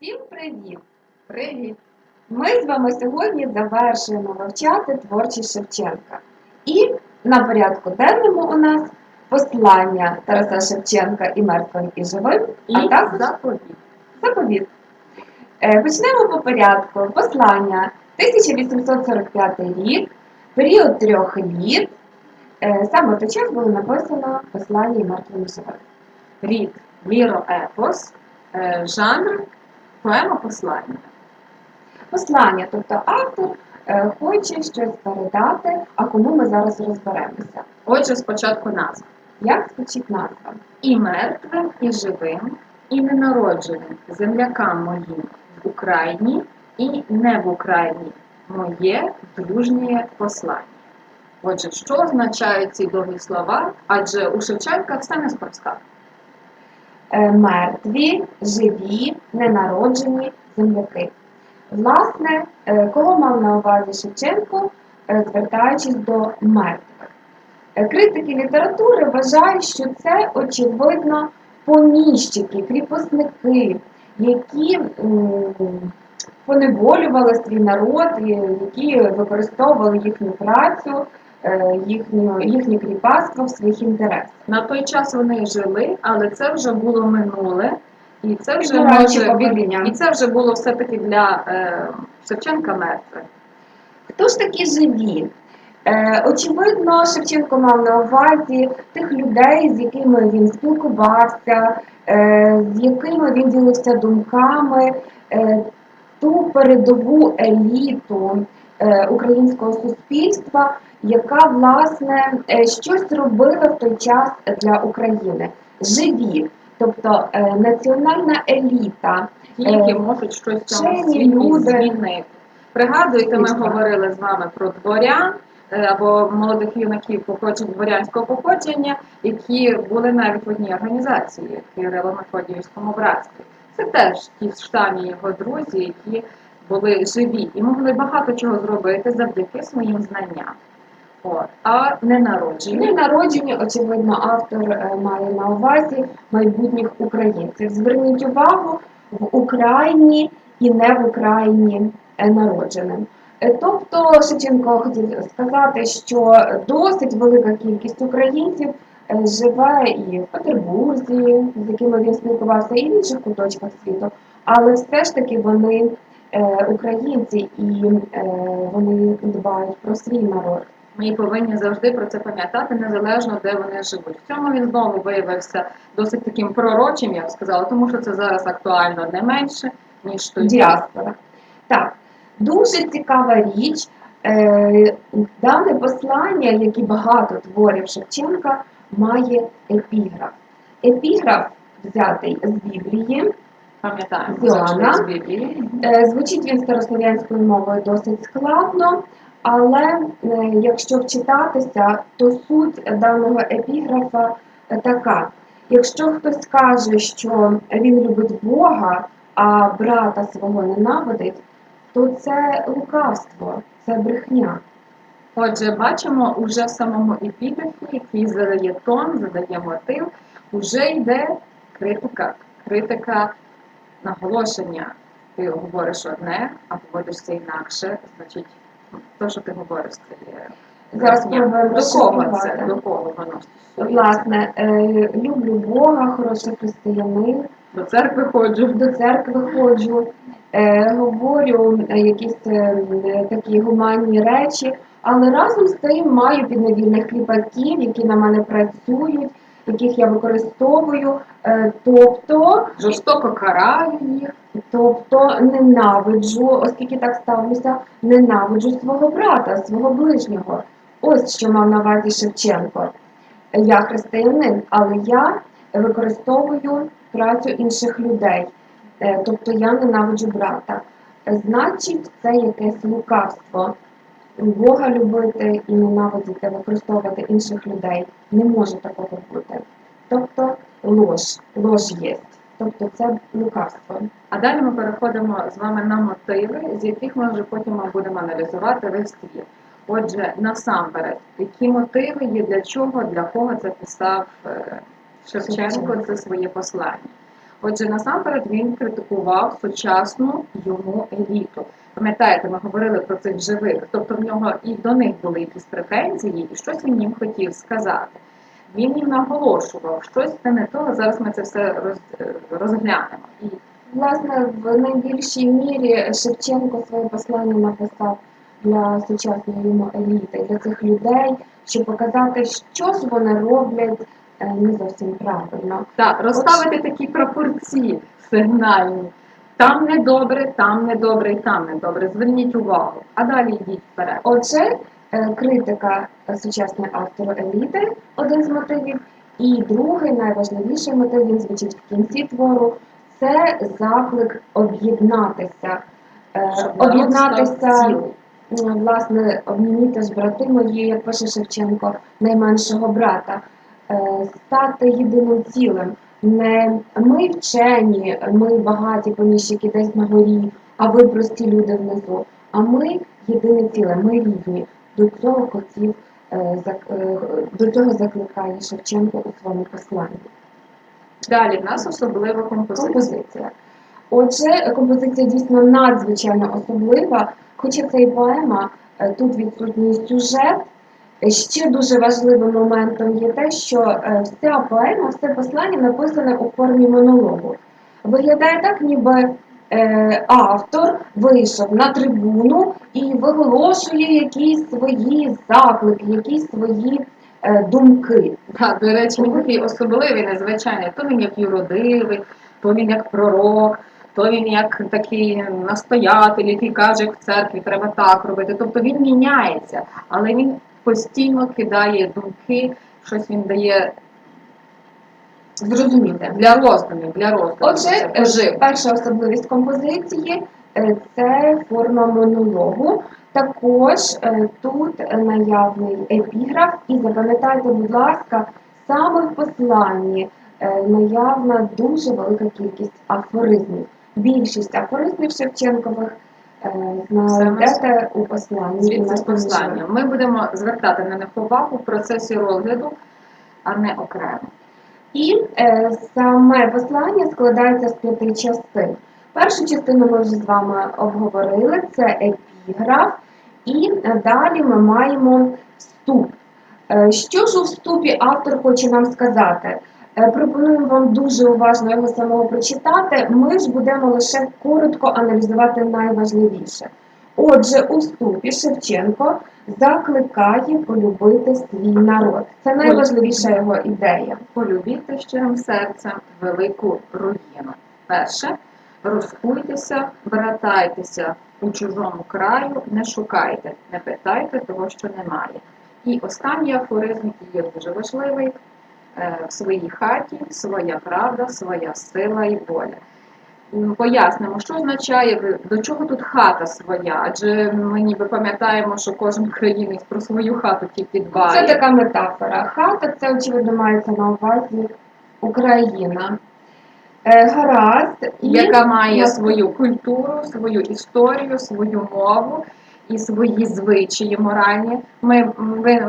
Всім привіт! Привіт! Ми з вами сьогодні завершуємо вивчати творчість Шевченка. І на порядку денному у нас послання Тараса Шевченка і мертвим і живим, а також заповіт. заповіт. Е, Почнемо по порядку. Послання 1845 рік, період трьох літ. Е, Саме в той час було написано послання і мертвим і живим. Рід ліроепос, е, жанр поема послання. Послання, тобто автор е, хоче щось передати, а кому ми зараз розберемося. Отже, спочатку назва. Як звучить назва? І мертвим, і живим, і ненародженим землякам моїм в Україні і не в Україні моє дружнє послання. Отже, що означають ці довгі слова? Адже у Шевченка все неспроста. Е, Мертві, живі, ненароджені земляки. Власне, е, кого мав на увазі Шевченко, е, звертаючись до мертвих? Критики літератури вважають, що це очевидно поміщики, кріпосники, які поневолювали свій народ, які використовували їхню працю, їхню, їхнє кріпацтво в своїх інтересах. На той час вони жили, але це вже було минуле, і це вже може і це вже було все-таки для е, Шевченка мертве. Хто ж такі живі? Е, очевидно, Шевченко мав на увазі тих людей, з якими він спілкувався, е, з якими він ділився думками, е, ту передову еліту е, українського суспільства, яка власне е, щось робила в той час для України. Живі, тобто е, національна еліта. Які Е, можуть щось люди. змінити. Пригадуєте, ми говорили з вами про дворян або молодих юнаків походжень дворянського походження, які були навіть в одній організації Кирило-Мефодіївському братстві. Це теж ті ж самі його друзі, які були живі і могли багато чого зробити завдяки своїм знанням. От. А не народжені. Очевидно, автор е, має на увазі майбутніх українців. Зверніть увагу в Україні і не в Україні е, народженим. Е, Тобто Шевченко хотів сказати, що досить велика кількість українців живе і в Петербурзі, з якими він спілкувався, і в інших куточках світу, але все ж таки вони українці і вони дбають про свій народ. Ми повинні завжди про це пам'ятати, незалежно де вони живуть. В цьому він знову виявився досить таким пророчим, я б сказала, тому що це зараз актуально не менше, ніж тоді. діаспора. Так, дуже цікава річ. Е, Дане послання, як і багато творів Шевченка, має епіграф. Епіграф взятий з Біблії. Пам'ятаємо З з Біблії. Е, Звучить він старослов'янською мовою досить складно, але е, якщо вчитатися, то суть даного епіграфа е, така: якщо хтось каже, що він любить Бога, а брата свого ненавидить, то це лукавство, це брехня. Отже, бачимо уже в самому епіграфі, який задає тон, задає мотив, уже йде критика. Критика наголошення. Ти говориш одне, а поводишся інакше, значить, то, що ти говориш, це є Зараз До кого це? До кого воно? Власне, е, люблю Бога, хороший християнин, До церкви ходжу. до церкви ходжу, е, говорю якісь е, такі гуманні речі, але разом з тим маю підневільних кліпаків, які на мене працюють, яких я використовую, е, тобто, Жорстоко караю їх. тобто ненавиджу, оскільки так ставлюся, ненавиджу свого брата, свого ближнього. Ось що мав на увазі Шевченко. Я християнин, але я використовую працю інших людей. Е, Тобто я ненавиджу брата. Значить, це якесь лукавство. Бога любити і ненавидіти, використовувати інших людей. Не може такого бути. Тобто лож, лож є. Тобто це лукавство. А далі ми переходимо з вами на мотиви, з яких ми вже потім будемо аналізувати весь твір. Отже, насамперед, які мотиви є для чого, для кого це писав е, Шевченко це своє послання. Отже, насамперед він критикував сучасну йому еліту. Пам'ятаєте, ми говорили про цих живих, тобто в нього і до них були якісь претензії, і щось він їм хотів сказати. Він їм наголошував, щось це не то. Зараз ми це все роз, розглянемо. І Власне, в найбільшій мірі Шевченко своє послання написав для сучасної йому еліти, для цих людей, щоб показати, що ж вони роблять е, не зовсім правильно. Так, розставити такі пропорції сигнальні. Там недобре, там недобре і там недобре. Зверніть увагу. А далі йдіть вперед. Отже, е, критика сучасної автору еліти один з мотивів, і другий найважливіший мотив він звучить в кінці твору. Це заклик об'єднатися, Е, об'єднатися власне, обніміте ж брати мої, як пише Шевченко, найменшого брата, Е, стати єдиним цілим. Не ми вчені, ми багаті поміщики десь на горі, а ви прості люди внизу. А ми єдине ціле, ми рівні. До цього хотів е, е, до цього закликає Шевченко у своєму посланні. Далі в нас особлива композиція. Композиція. Отже, композиція дійсно надзвичайно особлива, хоча це і поема, е, тут відсутній сюжет. Е, Ще дуже важливим моментом є те, що е, вся поема, все послання написане у формі монологу. Виглядає так, ніби е, автор вийшов на трибуну і виголошує якісь свої заклики, якісь свої е, думки. Так, до речі, він такий особливий, незвичайний. То він як юродивий, то він як пророк, то він як такий настоятель, який каже, в церкві треба так робити. Тобто він міняється, але він постійно кидає думки, щось він дає Зрозуміти. для роздумів, для роздумів. Отже, е, перша особливість композиції е, це форма монологу. Також е, тут наявний епіграф, і запам'ятайте, будь ласка, саме в посланні наявна дуже велика кількість афоризмів. Більшість афоризмів Шевченкових знайдете у посланні. З У нас там послання. Ми будемо звертати на них увагу в процесі розгляду, а не окремо. І е, саме послання складається з п'яти частин. Першу частину ми вже з вами обговорили, це епіграф, і е, далі ми маємо вступ. Е, що ж у вступі автор хоче нам сказати? Е, пропонуємо вам дуже уважно його самого прочитати. Ми ж будемо лише коротко аналізувати найважливіше. Отже, у вступі Шевченко закликає полюбити свій народ. Це найважливіша його ідея. Полюбіте щирим серцем велику руїну. Перше, розкуйтеся, братайтеся у чужому краю, не шукайте, не питайте того, що немає. І останній афоризм, який є дуже важливий, в своїй хаті своя правда, своя сила і воля. Пояснимо, що означає, до чого тут хата своя, адже ми ніби пам'ятаємо, що кожен українець про свою хату тільки дбає. Це така метафора. Хата це очевидно мається на увазі Україна. Е, гаразд, і яка має свою культуру, свою історію, свою мову і свої звичаї моральні. Ми, ви,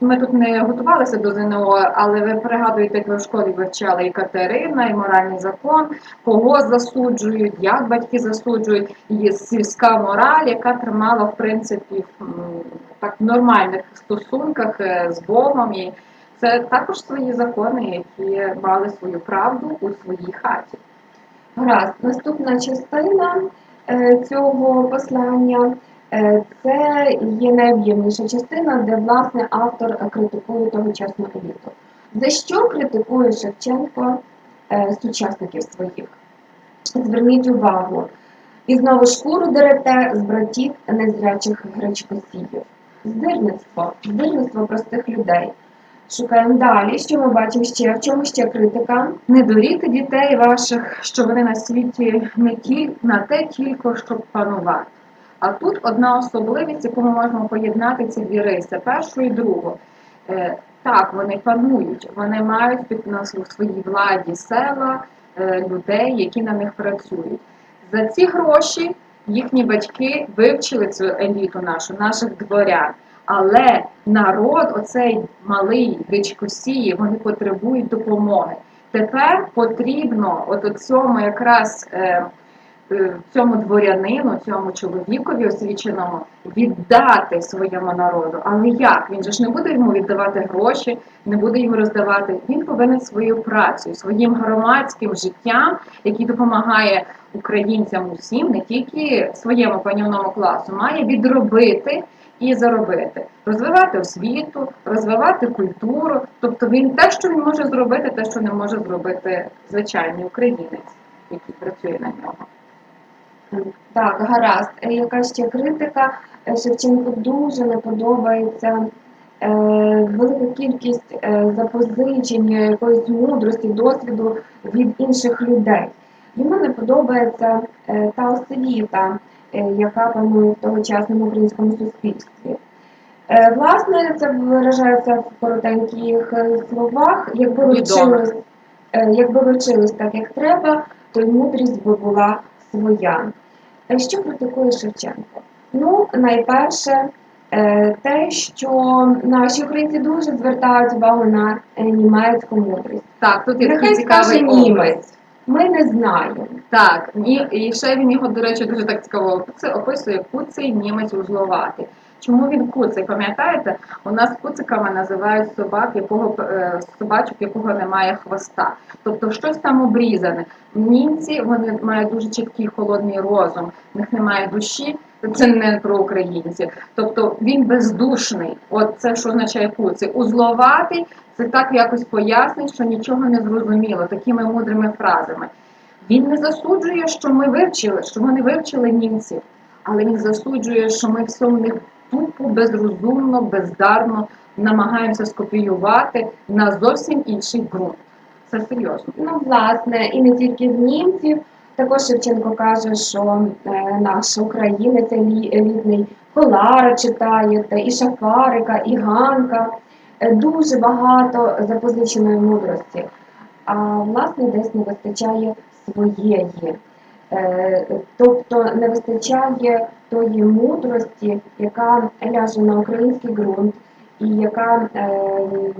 ми тут не готувалися до ЗНО, але ви пригадуєте, як ви в школі вивчали і Катерина, і моральний закон, кого засуджують, як батьки засуджують, і сільська мораль, яка тримала в принципі в так нормальних стосунках е, з Богом. І це також свої закони, які мали свою правду у своїй хаті. Гаразд, наступна частина е, цього послання це є найоб'ємніша частина, де власне автор е, критикує тогочасну еліту. За що критикує Шевченко е, сучасників своїх? Зверніть увагу. І знову шкуру дерете з братів незрячих гречкосіїв. Здирництво, здирництво простих людей. Шукаємо далі, що ми бачимо ще, в чому ще критика. Не дуріти дітей ваших, що вони на світі не ті, на те тільки, щоб панувати. А тут одна особливість, яку ми можемо поєднати ці дві риси, першу і другу. Е, так, вони панують, вони мають під нас у своїй владі села, е, людей, які на них працюють. За ці гроші їхні батьки вивчили цю еліту нашу, наших дворян. Але народ, оцей малий гичкосії, вони потребують допомоги. Тепер потрібно от цьому якраз е, цьому дворянину, цьому чоловікові освіченому віддати своєму народу. Але як? Він же ж не буде йому віддавати гроші, не буде йому роздавати. Він повинен своєю працею, своїм громадським життям, який допомагає українцям усім, не тільки своєму панівному класу, має відробити і заробити, розвивати освіту, розвивати культуру. Тобто він те, що він може зробити, те, що не може зробити звичайний українець, який працює на нього. Так, гаразд. Е, Яка ще критика? Е, Шевченку дуже не подобається е, велика кількість запозичень, якоїсь мудрості, досвіду від інших людей. Йому не подобається та освіта, яка панує в тогочасному українському суспільстві. Власне, це виражається в коротеньких словах. Якби ви вчились, е, якби ви вчились так, як треба, то й мудрість би була своя. Що критикує Шевченко? Ну, найперше, е, те, що наші українці дуже звертають увагу на е, німецьку мудрість. Так, тут є Нехай такий скаже цікавий німець. Ми не знаємо. Так, і, і ще він його, до речі, дуже так цікаво описує куций німець узловатий. Чому він куций? Пам'ятаєте, у нас куциками називають собак, якого е, собачок, якого немає хвоста. Тобто щось там обрізане. Німці вони мають дуже чіткий холодний розум, в них немає душі. Це не про українців. Тобто він бездушний. От це що означає куций. Узловатий це так якось пояснить, що нічого не зрозуміло такими мудрими фразами. Він не засуджує, що ми вивчили, що вони вивчили німців, але він засуджує, що ми всьому них тупо, безрозумно, бездарно намагаємося скопіювати на зовсім інший ґрунт. Це серйозно. Ну, власне, і не тільки в німців. Також Шевченко каже, що е, наш українець елітний Колара читаєте, і Шафарика, і Ганка. Е, Дуже багато запозиченої мудрості. А власне десь не вистачає своєї. Е, Тобто не вистачає тої мудрості, яка ляже на український ґрунт і яка е,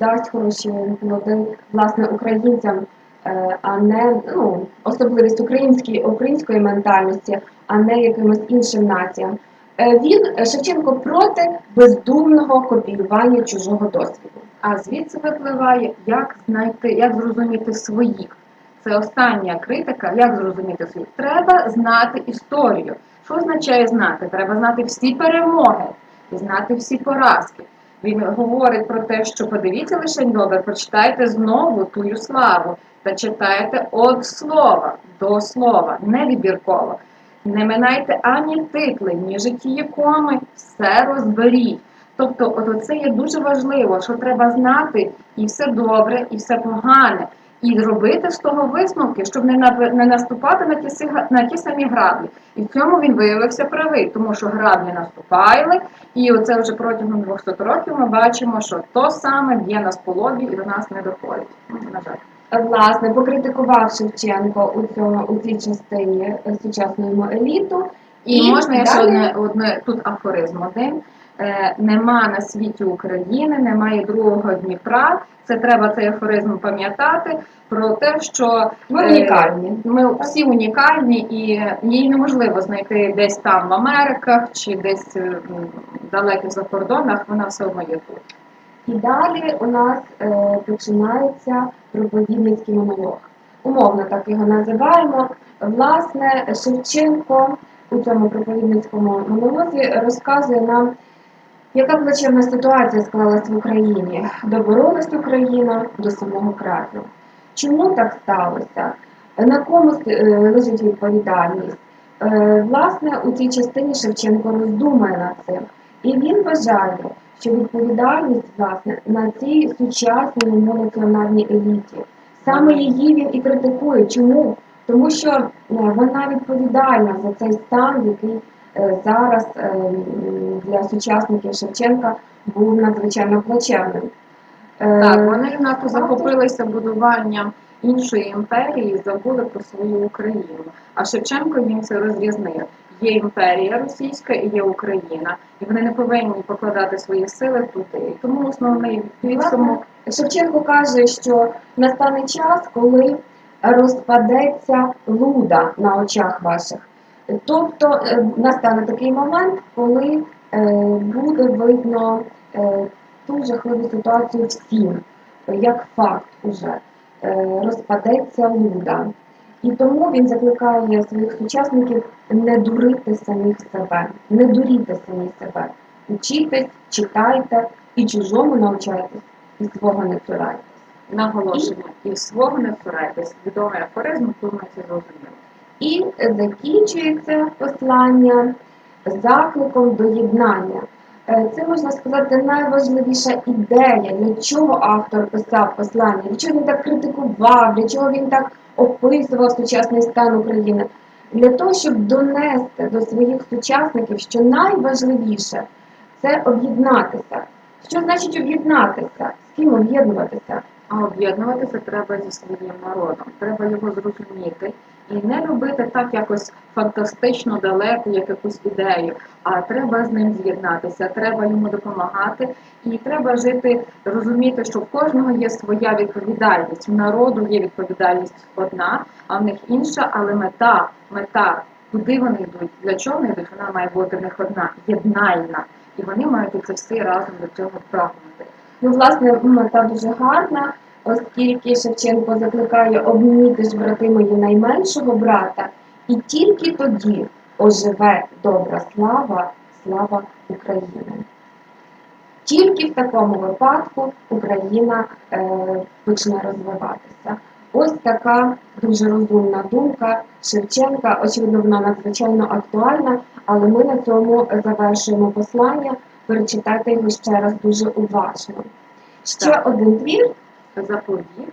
дасть хороші плоди власне українцям, е, а не ну, особливість української, української ментальності, а не якимось іншим націям. Він Шевченко проти бездумного копіювання чужого досвіду. А звідси випливає, як знайти, як зрозуміти своїх. Це остання критика, як зрозуміти своїх. Треба знати історію. Що означає знати? Треба знати всі перемоги і знати всі поразки. Він говорить про те, що подивіться лише добре, прочитайте знову тую славу та читайте від слова до слова, не вибірково. Не минайте ані титли, ні житті коми, все розберіть. Тобто, от це є дуже важливо, що треба знати і все добре, і все погане, і робити з того висновки, щоб не наступати на ті на ті самі граблі. І в цьому він виявився правий, тому що граблі наступали, і оце вже протягом 200 років ми бачимо, що то саме б'є нас по лобі і до нас не доходить. Ну, На жаль. Власне, покритикував Шевченко у цьому у цій частині е, сучасну еліту. І, можна я ще одне, одне тут афоризм один. Е, нема на світі України, немає другого Дніпра. Це треба цей афоризм пам'ятати про те, що Ми е, унікальні. Ми всі унікальні і її неможливо знайти десь там в Америках чи десь е, далеко за кордонах. Вона все одно є тут. І далі у нас е, починається проповідницький монолог. Умовно так його називаємо. Власне, Шевченко у цьому проповідницькому монолозі розказує нам, яка плачевна ситуація склалась в Україні. Доборолась Україна до самого краю. Чому так сталося? На кому е, лежить відповідальність? Е, Власне, у цій частині Шевченко роздумує над цим. І він вважає, що відповідальність власне на цій сучасній національній еліті. Саме її він і критикує. Чому? Тому що е, вона відповідальна за цей стан, який зараз е, для сучасників Шевченка був надзвичайно плачевним. Е, Так, вони надто захопилися будуванням іншої імперії і забули про свою Україну. А Шевченко їм це розрізнив. Є імперія російська і є Україна, і вони не повинні покладати свої сили туди. Тому основний підсумок Шевченко каже, що настане час, коли розпадеться луда на очах ваших. Тобто е, настане такий момент, коли е, буде видно е, ту жахливу ситуацію всім, як факт уже розпадеться луда. І тому він закликає своїх сучасників не дурити самих себе, не дуріти самі себе. Учітесь, читайте і чужому навчайтесь, і свого не цурайтесь. Наголошення. І свого не цурайтесь. Відомий афоризм, це зрозуміли. І закінчується послання закликом до єднання. Е, Це можна сказати найважливіша ідея, для чого автор писав послання, для чого він так критикував, для чого він так описував сучасний стан України. Для того, щоб донести до своїх сучасників, що найважливіше це об'єднатися. Що значить об'єднатися? З ким об'єднуватися? А об'єднуватися треба зі своїм народом. Треба його зрозуміти і не любити так якось фантастично далеко, як якусь ідею. А треба з ним з'єднатися, треба йому допомагати, і треба жити, розуміти, що в кожного є своя відповідальність. У народу є відповідальність одна, а в них інша, але мета, мета, куди вони йдуть, для чого вони йдуть, вона має бути в них одна, єднальна. І вони мають це все разом до цього прагнути. Ну, власне, мета дуже гарна, оскільки Шевченко закликає обміти ж брати мої найменшого брата, і тільки тоді оживе добра слава, слава України. Тільки в такому випадку Україна е, почне розвиватися. Ось така дуже розумна думка Шевченка. Очевидно, вона надзвичайно актуальна, але ми на цьому завершуємо послання. Перечитайте його ще раз дуже уважно. Ще Так. один твір заповіт,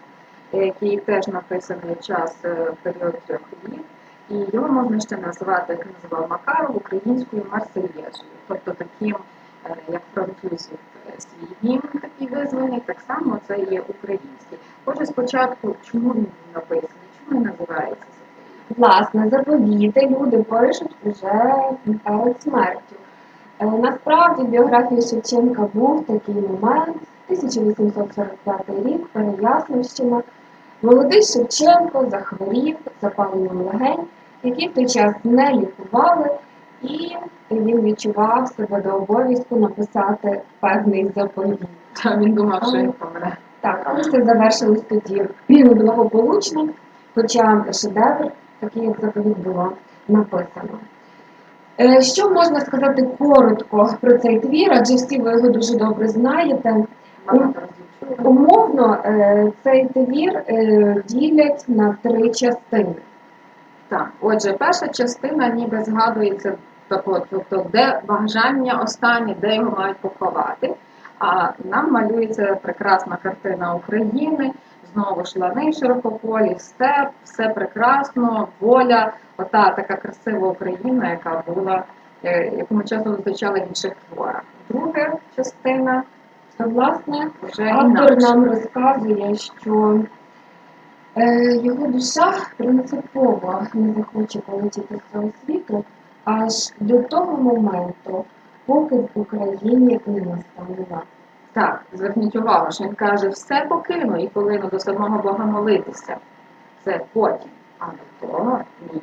який теж написаний час е, період трьох літ, і його можна ще назвати, як називав Макаров, українською марсельєзою, тобто таким, е, як французів е, свій гімн такий визваний, так само це є український. Отже, спочатку, чому він написаний, чому він називається? Власне, заповіти люди пишуть вже перед смертю. Е, Насправді в біографії Шевченка був такий момент, 1845 рік, Переяславщина. Молодий Шевченко захворів запаленням легень, який в той час не лікували, і він відчував себе до обов'язку написати певний заповіт. Та він думав, що він помре. Так, але все завершилось тоді благополучно, хоча шедевр, такий як заповіт було написано. Е, Що можна сказати коротко про цей твір, адже всі ви його дуже добре знаєте. Умовно е, цей твір е, ділять на три частини. Так, отже, перша частина ніби згадується тобто, де бажання останнє, де його мають поховати. А нам малюється прекрасна картина України, знову ж лани широкополі, степ, все прекрасно, воля, ота така красива Україна, яка була, е, яку ми часто зустрічали в інших творах. Друга частина власне, вже автор нам розказує, що е, його душа принципово не захоче полетіти з цього світу аж до того моменту, поки в Україні не настане лад. Так, зверніть увагу, що він каже, все покину і полину до самого Бога молитися. Це потім, а до того ні.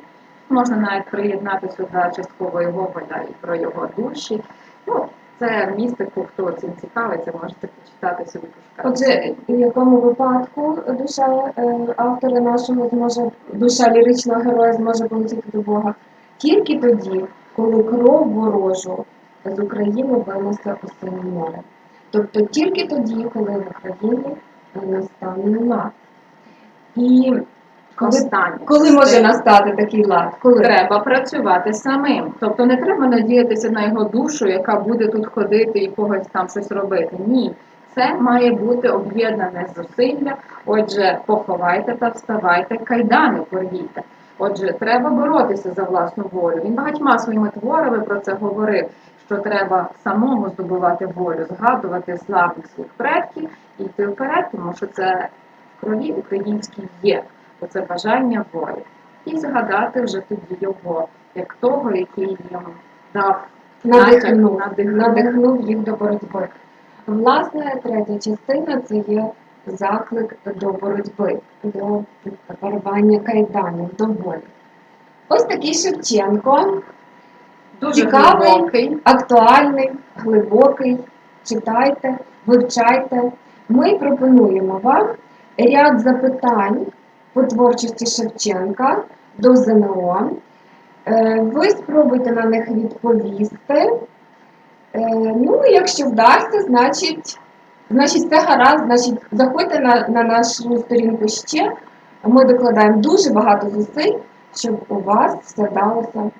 Можна навіть приєднати сюди частково його воля і про його душі. Ну, це містику, хто цим цікавиться, можете почитати собі пошукати. Отже, в якому випадку душа е, автора нашого зможе, душа ліричного героя зможе полетіти до Бога? Тільки тоді, коли кров ворожу з України винесе у синє море. Тобто тільки тоді, коли в Україні настане лад. І Останнє. коли може настати такий лад? Коли? Треба працювати самим. Тобто не треба надіятися на його душу, яка буде тут ходити і когось там щось робити. Ні. Це має бути об'єднане зусилля. Отже, поховайте та вставайте, кайдани порвійте. Отже, треба боротися за власну волю. Він багатьма своїми творами про це говорив, що треба самому здобувати волю, згадувати славних своїх предків і йти вперед, тому що це в крові українській є. Оце бажання волі. І згадати вже тоді його, як того, який їм дав Надихнув, надихнув. надихнув їх до боротьби. Власне, третя частина це є заклик до боротьби, до порвання кайданів, до волі. Ось такий Шевченко, Дуже Цікавий. глибокий. актуальний, глибокий. Читайте, вивчайте. Ми пропонуємо вам ряд запитань по творчості Шевченка до ЗНО. Е, Ви спробуйте на них відповісти. Е, Ну, якщо вдасться, значить, значить все гаразд, значить заходьте на, на нашу сторінку ще. Ми докладаємо дуже багато зусиль, щоб у вас все вдалося